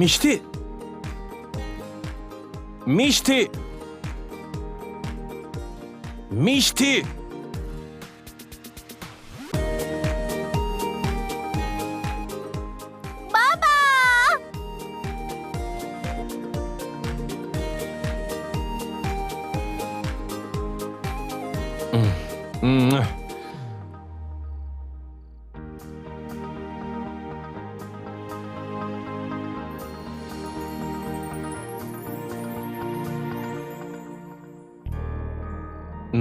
Mişti. Mişti. Mişti. Baba! Hmm.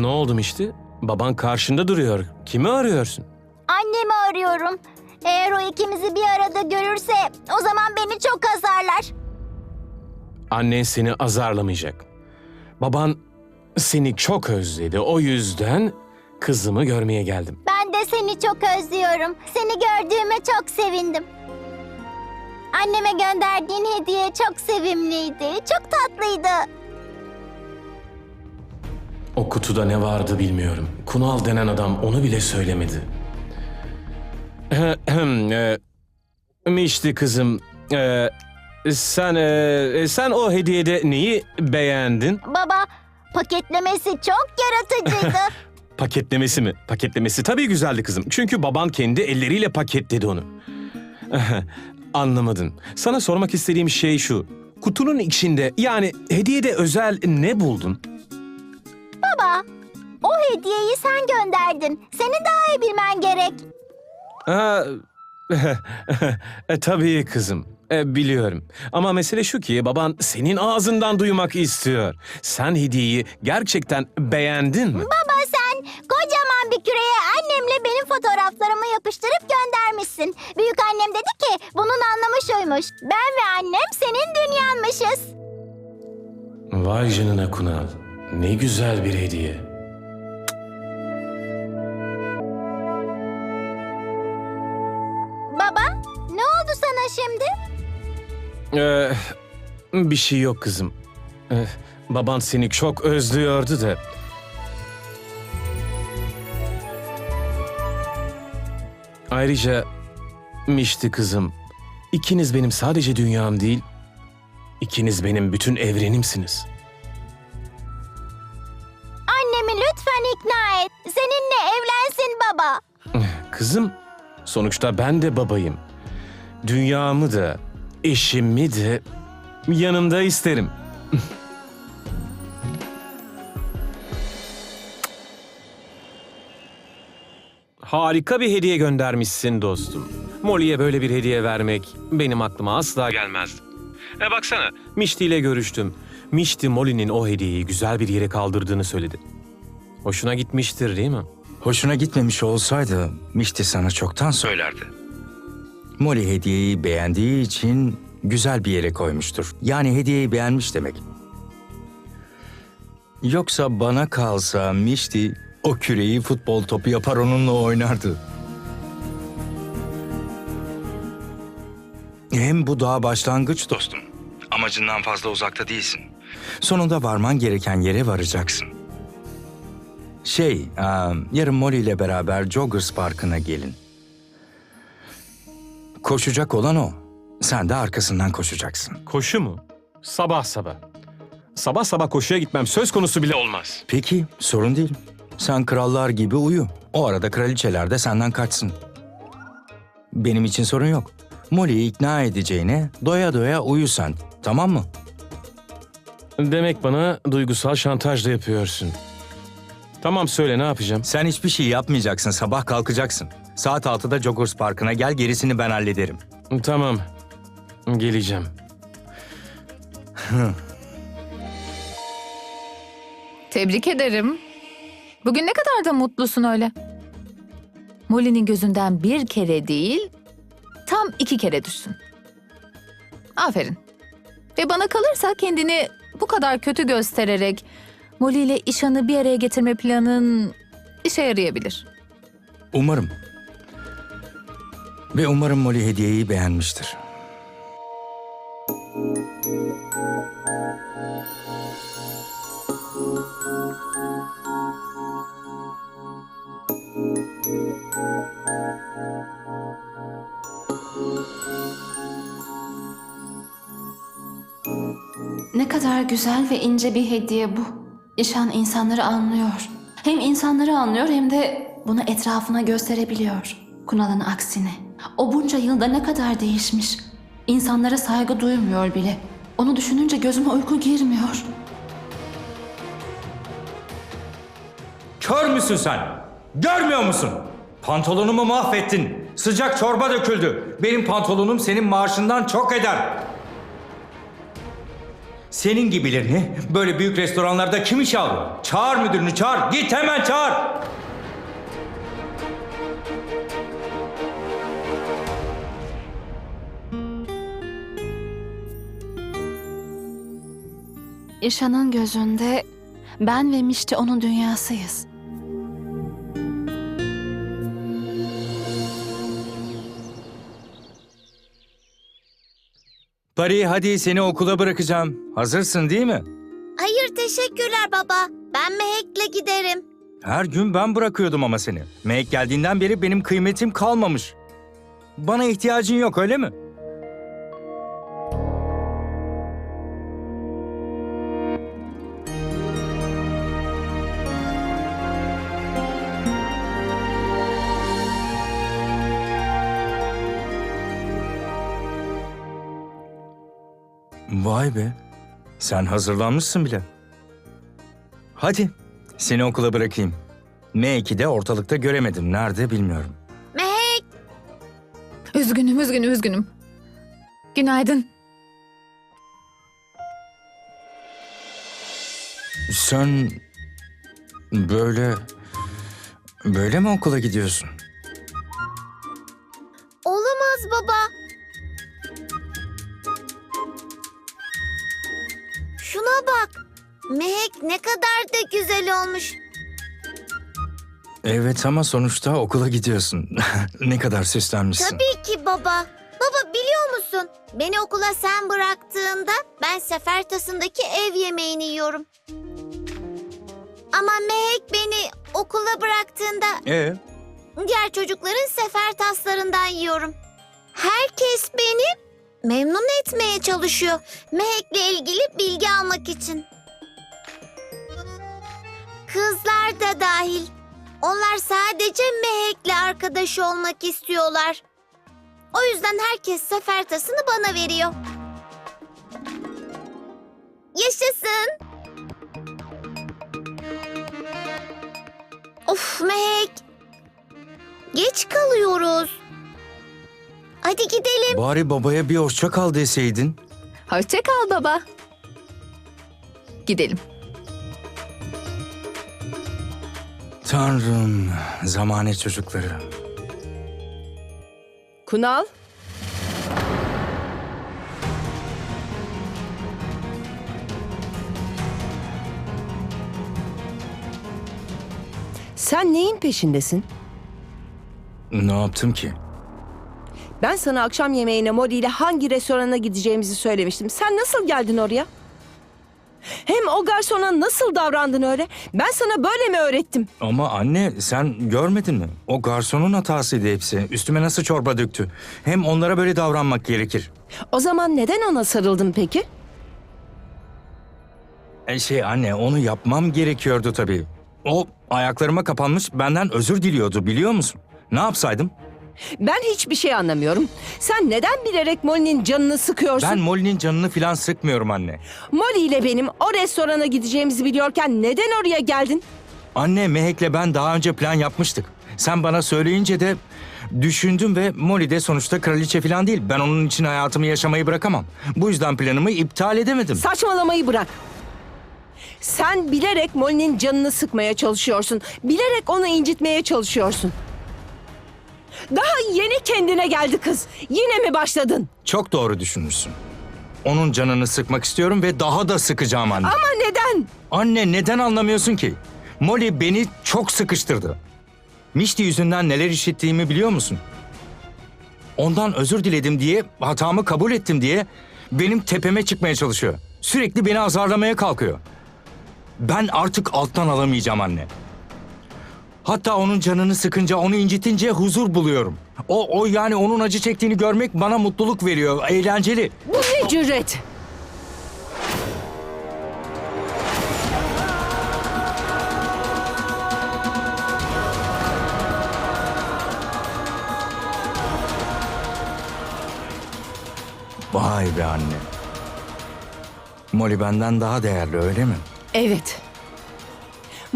Ne oldu Mişti? Baban karşında duruyor. Kimi arıyorsun? Annemi arıyorum. Eğer o ikimizi bir arada görürse o zaman beni çok azarlar. Annen seni azarlamayacak. Baban seni çok özledi. O yüzden kızımı görmeye geldim. Ben de seni çok özlüyorum. Seni gördüğüme çok sevindim. Anneme gönderdiğin hediye çok sevimliydi. Çok tatlıydı. O kutuda ne vardı bilmiyorum. Kunal denen adam onu bile söylemedi. Mişti kızım. e, sen e, sen o hediyede neyi beğendin? Baba, paketlemesi çok yaratıcıydı. Paketlemesi mi? Paketlemesi tabii güzeldi kızım. Çünkü baban kendi elleriyle paketledi onu. Anlamadın. Sana sormak istediğim şey şu. Kutunun içinde yani hediyede özel ne buldun? Baba, o hediyeyi sen gönderdin. Seni daha iyi bilmen gerek. Ha, e, tabii kızım. E, biliyorum. Ama mesele şu ki baban senin ağzından duymak istiyor. Sen hediyeyi gerçekten beğendin mi? Baba sen kocaman bir küreye annemle benim fotoğraflarımı yapıştırıp göndermişsin. Büyük annem dedi ki bunun anlamı şuymuş. Ben ve annem senin dünyanmışız. Vay canına Kunal. Ne güzel bir hediye. Baba ne oldu sana şimdi? Ee, bir şey yok kızım. Ee, baban seni çok özlüyordu da. Ayrıca Mişti kızım. ikiniz benim sadece dünyam değil, ikiniz benim bütün evrenimsiniz. Et. Seninle evlensin baba. Kızım, sonuçta ben de babayım. Dünyamı da, eşimi de yanımda isterim. Harika bir hediye göndermişsin dostum. Molly'e böyle bir hediye vermek benim aklıma asla gelmezdi. E baksana, Mişti ile görüştüm. Mişti Molly'nin o hediyeyi güzel bir yere kaldırdığını söyledi. Hoşuna gitmiştir değil mi? Hoşuna gitmemiş olsaydı Mişti sana çoktan söylerdi. Molly hediyeyi beğendiği için güzel bir yere koymuştur. Yani hediyeyi beğenmiş demek. Yoksa bana kalsa Mişti o küreyi futbol topu yapar onunla oynardı. Hem bu daha başlangıç dostum. Amacından fazla uzakta değilsin. Sonunda varman gereken yere varacaksın. Şey, yarın Molly ile beraber Joggers Parkı'na gelin. Koşacak olan o. Sen de arkasından koşacaksın. Koşu mu? Sabah sabah. Sabah sabah koşuya gitmem söz konusu bile olmaz. Peki, sorun değil. Sen krallar gibi uyu. O arada kraliçeler de senden kaçsın. Benim için sorun yok. Molly'yi ikna edeceğine doya doya uyu sen. Tamam mı? Demek bana duygusal şantaj da yapıyorsun. Tamam söyle ne yapacağım? Sen hiçbir şey yapmayacaksın. Sabah kalkacaksın. Saat 6'da Joggers Parkı'na gel gerisini ben hallederim. Tamam. Geleceğim. Tebrik ederim. Bugün ne kadar da mutlusun öyle. Molly'nin gözünden bir kere değil, tam iki kere düşsün. Aferin. Ve bana kalırsa kendini bu kadar kötü göstererek Molly ile İşan'ı bir araya getirme planın işe yarayabilir. Umarım. Ve umarım Molly hediyeyi beğenmiştir. Ne kadar güzel ve ince bir hediye bu. İşan insanları anlıyor. Hem insanları anlıyor hem de bunu etrafına gösterebiliyor. Kunal'ın aksine. O bunca yılda ne kadar değişmiş. İnsanlara saygı duymuyor bile. Onu düşününce gözüme uyku girmiyor. Kör müsün sen? Görmüyor musun? Pantolonumu mahvettin. Sıcak çorba döküldü. Benim pantolonum senin maaşından çok eder. Senin gibilerini böyle büyük restoranlarda kim işe alıyor? Çağır müdürünü çağır. Git hemen çağır. İşan'ın gözünde ben ve Mişti onun dünyasıyız. Pari hadi seni okula bırakacağım. Hazırsın değil mi? Hayır teşekkürler baba. Ben Mehek'le giderim. Her gün ben bırakıyordum ama seni. Meg geldiğinden beri benim kıymetim kalmamış. Bana ihtiyacın yok öyle mi? Vay be. Sen hazırlanmışsın bile. Hadi seni okula bırakayım. M2'de ortalıkta göremedim. Nerede bilmiyorum. Mehek Üzgünüm, üzgünüm, üzgünüm. Günaydın. Sen böyle böyle mi okula gidiyorsun? Ne kadar da güzel olmuş. Evet ama sonuçta okula gidiyorsun. ne kadar süslenmişsin. Tabii ki baba. Baba biliyor musun? Beni okula sen bıraktığında ben Sefertas'ındaki ev yemeğini yiyorum. Ama Mehek beni okula bıraktığında Ee, diğer çocukların Sefertaslarından yiyorum. Herkes beni memnun etmeye çalışıyor. Mehek'le ilgili bilgi almak için. Kızlar da dahil. Onlar sadece Mehek'le arkadaş olmak istiyorlar. O yüzden herkes sefertasını bana veriyor. Yaşasın. Of Mehek. Geç kalıyoruz. Hadi gidelim. bari babaya bir hoşça kal deseydin. Hoşça kal baba. Gidelim. Tanrım, zamane çocukları. Kunal? Sen neyin peşindesin? Ne yaptım ki? Ben sana akşam yemeğine Molly ile hangi restorana gideceğimizi söylemiştim. Sen nasıl geldin oraya? Hem o garsona nasıl davrandın öyle? Ben sana böyle mi öğrettim? Ama anne sen görmedin mi? O garsonun hatasıydı hepsi. Üstüme nasıl çorba döktü. Hem onlara böyle davranmak gerekir. O zaman neden ona sarıldın peki? E şey anne onu yapmam gerekiyordu tabii. O ayaklarıma kapanmış benden özür diliyordu biliyor musun? Ne yapsaydım? Ben hiçbir şey anlamıyorum. Sen neden bilerek Molly'nin canını sıkıyorsun? Ben Molly'nin canını falan sıkmıyorum anne. Molly ile benim o restorana gideceğimizi biliyorken neden oraya geldin? Anne Mehek'le ben daha önce plan yapmıştık. Sen bana söyleyince de düşündüm ve Molly de sonuçta kraliçe falan değil. Ben onun için hayatımı yaşamayı bırakamam. Bu yüzden planımı iptal edemedim. Saçmalamayı bırak. Sen bilerek Molly'nin canını sıkmaya çalışıyorsun. Bilerek onu incitmeye çalışıyorsun. Daha yeni kendine geldi kız. Yine mi başladın? Çok doğru düşünmüşsün. Onun canını sıkmak istiyorum ve daha da sıkacağım anne. Ama neden? Anne neden anlamıyorsun ki? Molly beni çok sıkıştırdı. Mişti yüzünden neler işittiğimi biliyor musun? Ondan özür diledim diye, hatamı kabul ettim diye benim tepeme çıkmaya çalışıyor. Sürekli beni azarlamaya kalkıyor. Ben artık alttan alamayacağım anne. Hatta onun canını sıkınca, onu incitince huzur buluyorum. O, o yani onun acı çektiğini görmek bana mutluluk veriyor. Eğlenceli. Bu ne cüret? Vay be anne. Molly benden daha değerli öyle mi? Evet.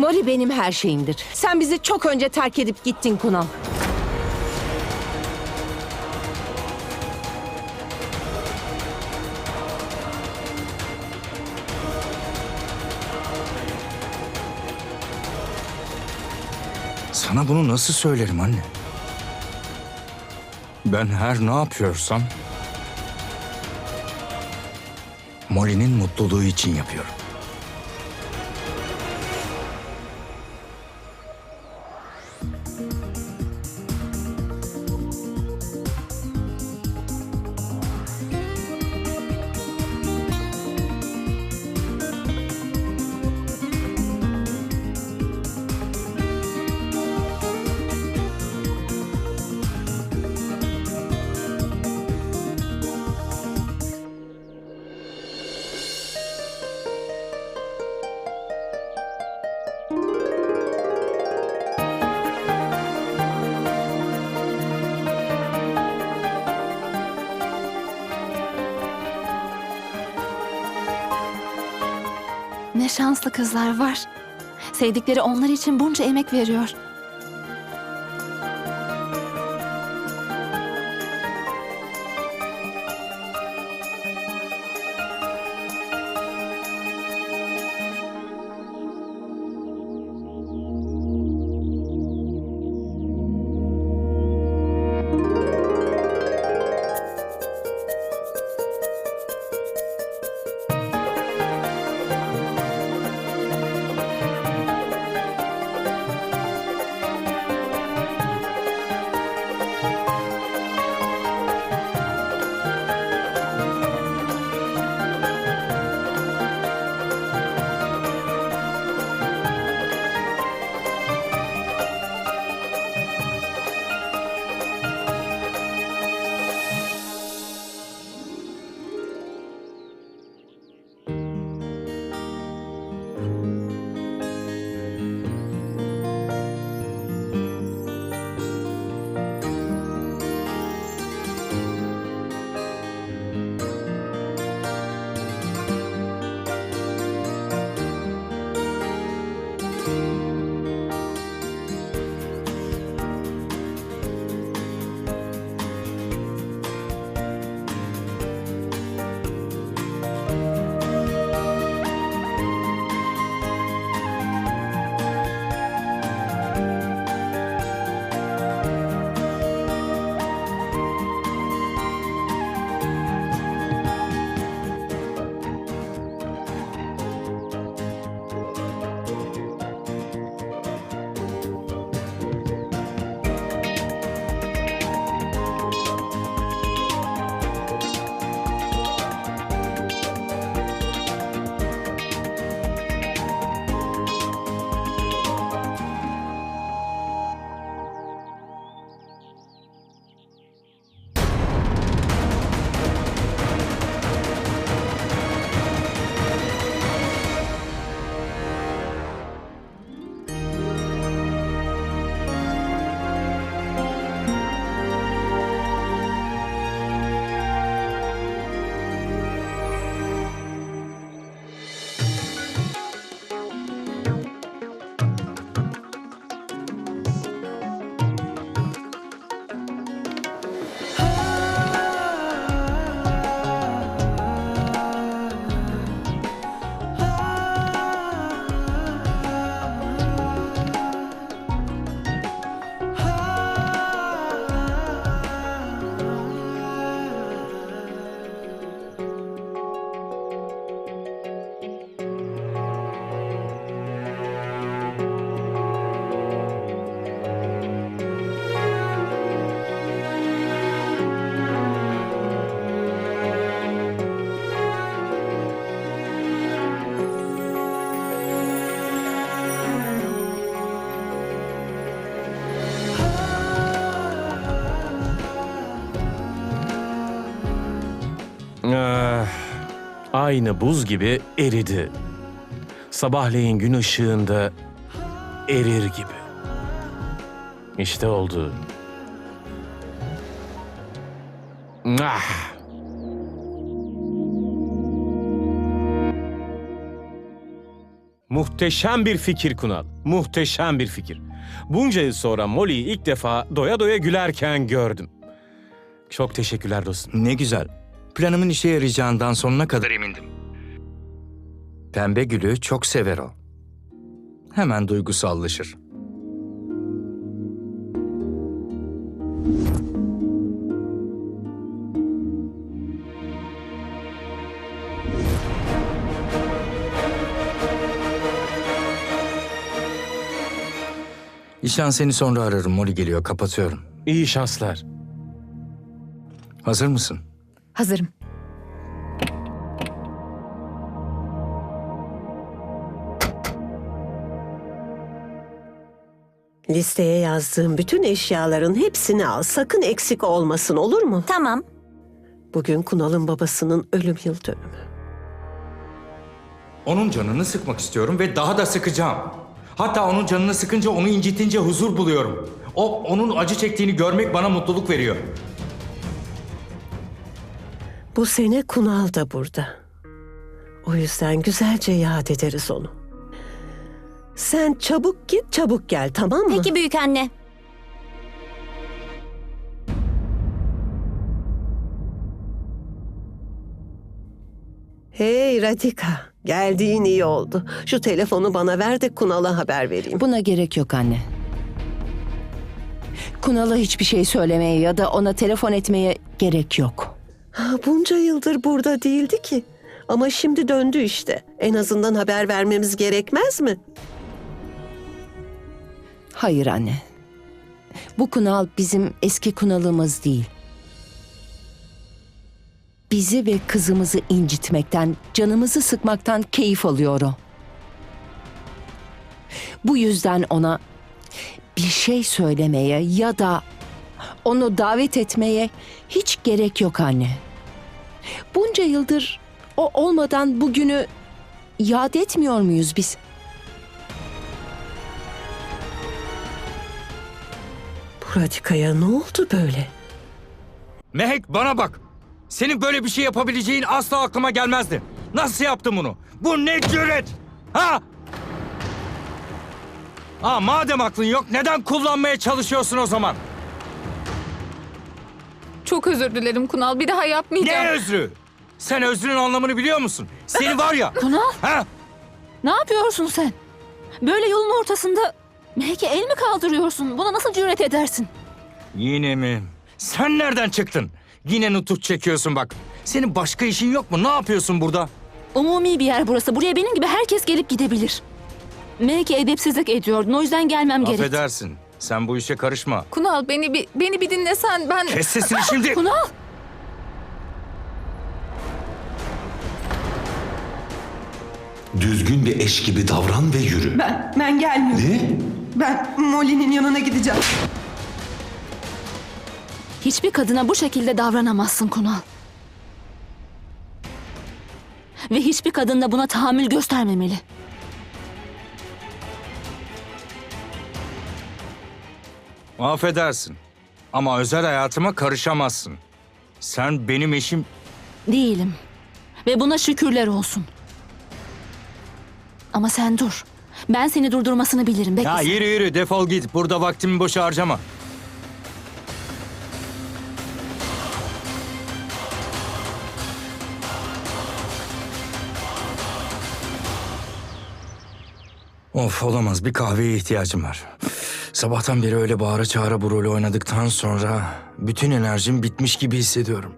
Molly benim her şeyimdir. Sen bizi çok önce terk edip gittin Kunal. Sana bunu nasıl söylerim anne? Ben her ne yapıyorsam Molly'nin mutluluğu için yapıyorum. Şanslı kızlar var. Sevdikleri onlar için bunca emek veriyor. aynı buz gibi eridi. Sabahleyin gün ışığında erir gibi. İşte oldu. Ah! Muhteşem bir fikir Kunal. Muhteşem bir fikir. Bunca yıl sonra Molly'yi ilk defa doya doya gülerken gördüm. Çok teşekkürler dostum. Ne güzel. Planımın işe yarayacağından sonuna kadar emindim. Pembe gülü çok sever o. Hemen duygusallaşır. İşan seni sonra ararım. Molly geliyor. Kapatıyorum. İyi şanslar. Hazır mısın? Hazırım. Listeye yazdığım bütün eşyaların hepsini al. Sakın eksik olmasın olur mu? Tamam. Bugün Kunal'ın babasının ölüm yıl dönümü. Onun canını sıkmak istiyorum ve daha da sıkacağım. Hatta onun canını sıkınca, onu incitince huzur buluyorum. O, onun acı çektiğini görmek bana mutluluk veriyor. Bu sene Kunal da burada. O yüzden güzelce yad ederiz onu. Sen çabuk git çabuk gel tamam mı? Peki büyük anne. Hey Radika, geldiğin iyi oldu. Şu telefonu bana ver de Kunal'a haber vereyim. Buna gerek yok anne. Kunal'a hiçbir şey söylemeye ya da ona telefon etmeye gerek yok. Bunca yıldır burada değildi ki. Ama şimdi döndü işte. En azından haber vermemiz gerekmez mi? Hayır anne. Bu Kunal bizim eski Kunal'ımız değil. Bizi ve kızımızı incitmekten, canımızı sıkmaktan keyif alıyor o. Bu yüzden ona bir şey söylemeye ya da onu davet etmeye hiç gerek yok anne. Bunca yıldır o olmadan bugünü yad etmiyor muyuz biz? Bu Radika'ya ne oldu böyle? Mehek bana bak. Senin böyle bir şey yapabileceğin asla aklıma gelmezdi. Nasıl yaptın bunu? Bu ne cüret? Ha? Aa, madem aklın yok neden kullanmaya çalışıyorsun o zaman? Çok özür dilerim Kunal. Bir daha yapmayacağım. Ne özrü? Sen özrün anlamını biliyor musun? Seni var ya. Kunal ha? ne yapıyorsun sen? Böyle yolun ortasında Mehek'e el mi kaldırıyorsun? Buna nasıl cüret edersin? Yine mi? Sen nereden çıktın? Yine nutuk çekiyorsun bak. Senin başka işin yok mu? Ne yapıyorsun burada? Umumi bir yer burası. Buraya benim gibi herkes gelip gidebilir. Mehek'e edepsizlik ediyordun. O yüzden gelmem gerek. Affedersin. Sen bu işe karışma. Kunal beni bir beni bir dinlesen ben Kes sesini şimdi. Kunal! Düzgün bir eş gibi davran ve yürü. Ben, ben gelmiyorum. Ne? Ben Molly'nin yanına gideceğim. Hiçbir kadına bu şekilde davranamazsın Kunal. Ve hiçbir kadın da buna tahammül göstermemeli. Affedersin. Ama özel hayatıma karışamazsın. Sen benim eşim... Değilim. Ve buna şükürler olsun. Ama sen dur. Ben seni durdurmasını bilirim. Bekle Ya sen. yürü yürü defol git. Burada vaktimi boşa harcama. Of olamaz bir kahveye ihtiyacım var. Sabahtan beri öyle bağıra çağıra bu rolü oynadıktan sonra bütün enerjim bitmiş gibi hissediyorum.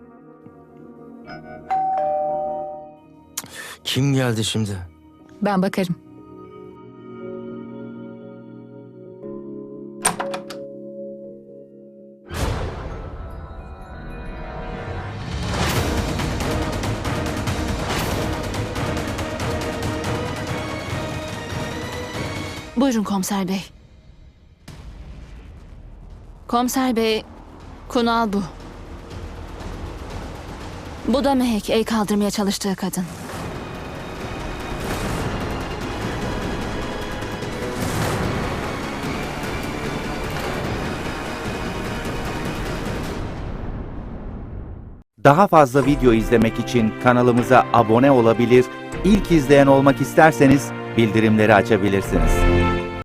Kim geldi şimdi? ben bakarım. Buyurun komiser bey. Komiser bey, Kunal bu. Bu da Mehek, el kaldırmaya çalıştığı kadın. Daha fazla video izlemek için kanalımıza abone olabilir, ilk izleyen olmak isterseniz bildirimleri açabilirsiniz.